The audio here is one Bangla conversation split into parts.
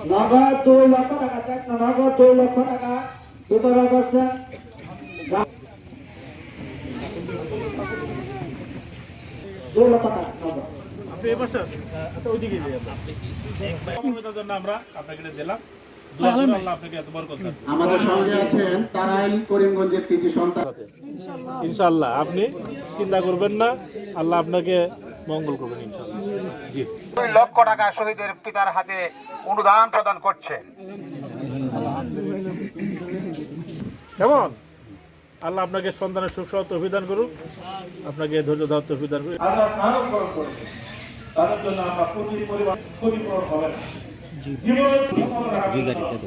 নগদ দুই লক্ষ টাকা চেক নগদ দুই লক্ষ টাকা। বিতরণ করছেন দুই লক্ষ টাকা আপনি এ পাশে আচ্ছা, ওইদিকে আমরা। জন্য আমরা আপনাকে দিলাম। আমাদের সঙ্গে আছেন তারাইল করিমগঞ্জের কৃতি সন্তান। ইনশাআল্লাহ আপনি চিন্তা করবেন না। আল্লাহ আপনাকে মঙ্গল করবেন ইনশাআল্লাহ। জি। দুই লক্ষ টাকা শহীদের পিতার হাতে অনুদান প্রদান করছেন কেমন? আল্লাহ আপনাকে সন্তানের সুখ সহ তৌফিক করুক। আপনাকে ধৈর্য ধর তৌফিক দান করুক। তাদের জন্য আমরা প্রতি পরিবার ক্ষতিপূরণ হবে না। জীবনে দুই গাড়িতে।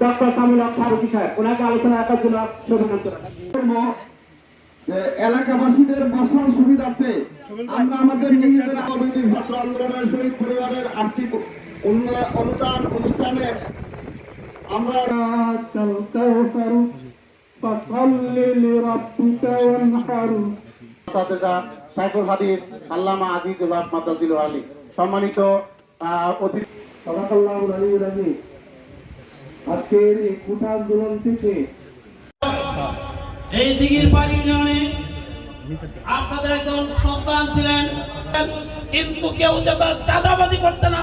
ডক্টর সামিল হক ফারুকি সাহেব ওনাকে আলোচনা রাখার জন্য এলাকাবাসীদের বসার সুবিধার্থে আমরা আমাদের নিজেদের কমিটি ছাত্র আন্দোলনের শহীদ পরিবারের আর্থিক অনুদান অনুষ্ঠানে আমরা সাইকুল হাদিস আল্লামা আজিজুল হক মাদাজিল আলী। সম্মানিত আহ, অতিথি সদাকাল্লাহুল আজকের এই কোটা আন্দোলন থেকে এই দিঘির পাড়ি ইউনিয়নে আপনাদের একজন সন্তান ছিলেন, কিন্তু কেউ যাতে চাঁদাবাদি করতে না